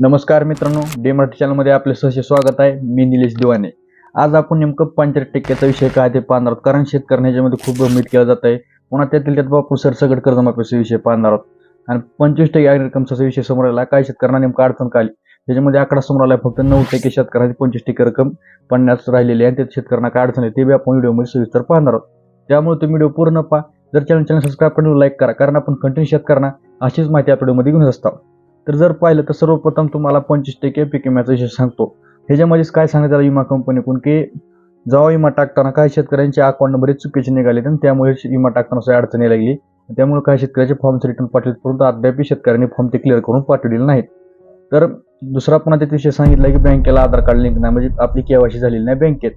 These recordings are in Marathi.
नमस्कार मित्रांनो डे मराठी चॅनलमध्ये आपले सहसे स्वागत आहे. मी निलेश दिवाने. आज आपण नेमकं पंचायत टक्क्याचा विषय काय ते पाहणार आहोत. कारण शेतकऱ्यांना याच्यामध्ये खूप भ्रमित केला जात आहे. पुन्हा त्यातील त्यात बापू सरसगट कर्जमाफीचा विषय पाहणार आहोत. आणि पंचवीस टक्के रकमचा विषय समोर आला. काय शेतकऱ्यांना नेमकं अडचण काय आली? त्याच्यामध्ये आकडा समोर आला फक्त नऊ टक्के शेतकऱ्यांची पंचवीस टक्के रक्कम पन्नास राहिलेली आहे. आणि त्यात शेतकऱ्यांना काय अडचण आहे ते बी आपण व्हिडिओमध्ये सविस्तर पाहणार आहोत. त्यामुळे तुम्ही व्हिडिओ पूर्ण पहा. जर चॅनल चॅनल सबस्क्राईब करून लाईक करा. कारण आपण कंटिन्यू शेतकऱ्यांना अशीच माहिती आपल्या व्हिडिओमध्ये घेऊन असतो. तर जर पाहिलं तर सर्वप्रथम तुम्हाला पंचवीस टक्के पीक विम्याचा विषय सांगतो. ह्याच्यामध्येच काय सांगण्यात आलं विमा कंपनीकडून की जेव्हा विमा टाकताना काही शेतकऱ्यांचे अकाउंट नंबर चुकीचे निघाले आणि त्यामुळे विमा टाकताना अडचणी लागली. त्यामुळे काही शेतकऱ्याचे फॉर्म्स रिटर्न पाठवले परंतु अद्याप शेतकऱ्यांनी फॉर्म ते क्लिअर करून पाठवलेले नाहीत. तर दुसरा पुन्हा त्यात विषय सांगितला की बँकेला आधार कार्ड लिंक नाही म्हणजे आपली केवायसी झालेली नाही बँकेत.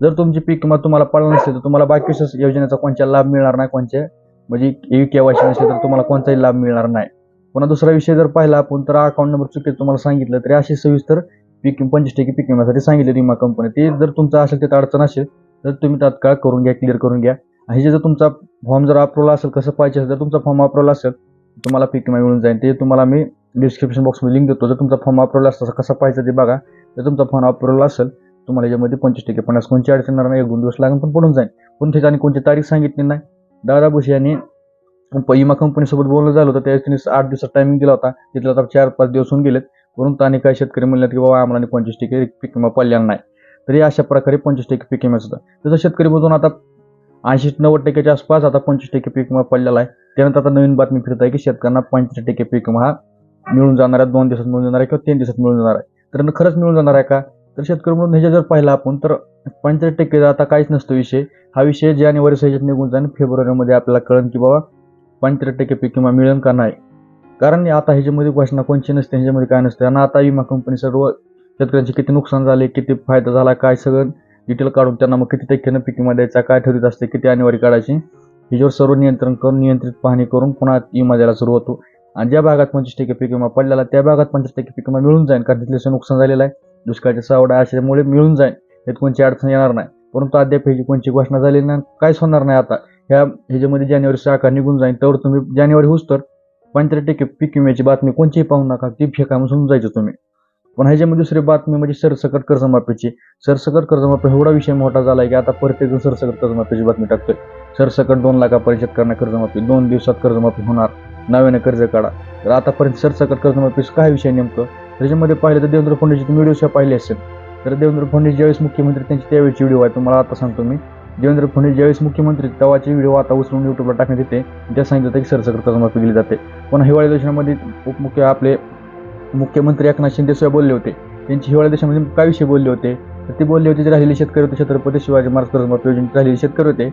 जर तुमची पीक विमा तुम्हाला पडला नसेल तर तुम्हाला बाकी योजनेचा कोणत्या लाभ मिळणार नाही कोणत्या म्हणजे केवायसी नसेल तर तुम्हाला कोणताही लाभ मिळणार नाही. पुन्हा दुसरा विषय जर पाहिला आपण तर अकाउंट नंबर चुकीचं तुम्हाला सांगितलं तरी अशी सविस्तर पीक पंचवीस टक्के पीक विम्यासाठी सांगितले विमा कंपनी ते जर तुमचं असेल त्यात अडचण असेल तर तुम्ही तात्काळ करून घ्या क्लिअर करून घ्या. आणि जे जर तुमचा फॉर्म जर अप्रूव्हल असेल कसं पाहिजे असेल तर तुमचा फॉर्म अप्रूव्हल असेल तुम्हाला पीक विमा मिळून जाईल. ते तुम्हाला मी डिस्क्रिप्शन बॉक्समध्ये लिंक देतो. जर तुमचा फॉर्म अप्रूव्हल असतं कसं पाहिजे ते बघा. जर तुमचा फॉर्म अप्रूव्हल असेल तुम्हाला याच्यामध्ये पंचवीस टक्के पन्नास कोणची अडचण येणार नाही एक दोन दिवस लागून पण पडून जाईल. पण ठिकाणी कोणती तारीख सांगितली नाही. दादा भुसे यांनी विमा कंपनीसोबत बोलणं झालं होतं त्यावेळेस त्यांनी आठ दिवसात टायमिंग दिला होता. तिथला आता चार पाच दिवस होऊन गेलेत. परंतु आणि काही शेतकरी म्हणल्यात की बाबा आम्हाला पंचवीस टक्के पीक विमा पडलेला नाही. तरी अशा प्रकारे पंचवीस टक्के पीक विमा सुद्धा तसं शेतकरीमधून आता ऐंशी नव्वद टक्क्याच्या आसपास आता पंचवीस टक्के पीक विमा पडलेला आहे. त्यानंतर आता नवीन बातमी फिरत आहे की शेतकऱ्यांना पंचवीस टक्के पीक विमा हा मिळून जाणार आहे दोन दिवसात मिळून जाणार आहे किंवा तीन दिवसात मिळून जाणार आहे. तर खरंच मिळून जाणार आहे का? तर शेतकरी म्हणून ह्याच्या जर पाहिला आपण तर पंचवीस टक्के आता काहीच नसतो विषय. हा विषय जानेवारी ह्याच्यात निघून जाईल फेब्रुवारीमध्ये आपल्याला कळेल की बाबा पंचवीस टक्के पीक विमा मिळेल का नाही? कारण आता ह्याच्यामध्ये घोषणा कोणची नसते ह्याच्यामध्ये काय नसते. आणि आता विमा कंपनी सर्व शेतकऱ्यांचे किती नुकसान झाले किती फायदा झाला काय सगळं डिटेल काढून त्यांना मग किती टक्क्यानं पीक विमा द्यायचा काय ठरवित असते किती अनिवार्य काढायची ह्याच्यावर सर्व नियंत्रण करून नियंत्रित पाहणी करून पुन्हा विमा द्यायला सुरू होतो. आणि ज्या भागात पंचवीस टक्के पीक विमा पडलेला त्या भागात पंचवीस टक्के पीक विमा मिळून जाईल कारण तिथले नुकसान झालेलं आहे. दुष्काळाच्या सावडा असल्यामुळे मिळून जाईल यात कोणची अडचण येणार नाही. परंतु अद्याप ह्याची कोणची घोषणा झालेली नाही काहीच होणार नाही आता. ह्या ह्याच्यामध्ये जानेवारी शाखा निघून जाईल तर तुम्ही जानेवारी होऊस तर पंचवीस टक्के पीक विम्याची बातमी कोणतीही पाहू नका ती फेका समजून जायचं तुम्ही. पण ह्याच्यामध्ये दुसरी बातमी म्हणजे सरसकट कर्जमाफीची. सरसकट कर्जमाफी एवढा विषय मोठा झाला आहे की आता प्रत्येक जण सरसकट कर्जमाफीची बातमी टाकतोय. सरसकट दोन लाखापर्यंत शेतकऱ्यांना कर्जमाफी दोन दिवसात कर्जमाफी होणार. नव्याने कर्ज काढा. तर आतापर्यंत सरसकट कर्जमाफीचं काय विषय नेमकं? त्याच्यामध्ये पाहिलं तर देवेंद्र तुम्ही व्हिडिओ पाहिले असेल. तर देवेंद्र फडणवीस ज्यावेळेस मुख्यमंत्री त्यांची त्यावेळेची व्हिडिओ आहे तुम्हाला आता सांगतो मी. देवेंद्र फडणवीस ज्यावेळेस मुख्यमंत्री तेव्हाचे व्हिडिओ आता उचलून युट्यूबला टाकण्यात येते. ज्या सांगितलं होतं की सरसकट कर्जमाफी दिली जाते. पण हिवाळी देशामध्ये उपमुख्य आपले मुख्यमंत्री एकनाथ शिंदे सुद्धा बोलले होते. त्यांची हिवाळी देशामध्ये काय विषय बोलले होते? तर ते बोलले होते जे राहिलेले शेतकरी होते छत्रपती शिवाजी महाराज कर्जमाफी योजनेत राहिलेले शेतकरी होते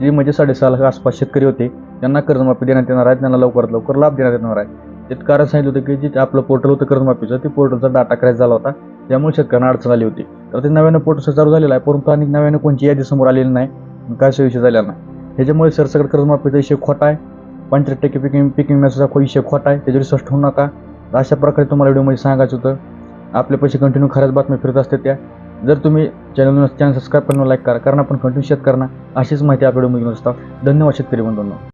जे म्हणजे साडेसहा लाख आसपास शेतकरी होते त्यांना कर्जमाफी देण्यात येणार आहे त्यांना लवकरात लवकर लाभ देण्यात येणार आहे. त्यात कारण सांगितलं होतं की जे आपलं पोर्टल होतं कर्जमाफीचं ते पोर्टलचा डाटा क्रॅश झाला होता. त्यामुळे शेतकऱ्यांना अडचण आली होती. तर ते नव्यानं पोटसर चालू झालेलं आहे. परंतु आणि नव्यानं कोणची यादी समोर आलेली नाही. काय विषय झालेला नाही. ह्याच्यामुळे सरसकट कर्जमाफीचा विषय खोटा आहे. पंचवीस टक्के पिकिंग पिकिंग विम्याचा विषय खोटा आहे त्याच्यावर स्पष्ट होऊ नका. अशा प्रकारे तुम्हाला व्हिडिओमध्ये सांगायचं होतं. आपले पैसे कंटिन्यू खऱ्याच बातम्या फिरत असते त्या. जर तुम्ही चॅनल चॅनल सबस्क्राईब करून लाईक करा. कारण आपण कंटिन्यू शेतकऱ्यांना अशीच माहिती आपल्या व्हिडिओमध्ये असतात. धन्यवाद शेतकरी बंधूंना.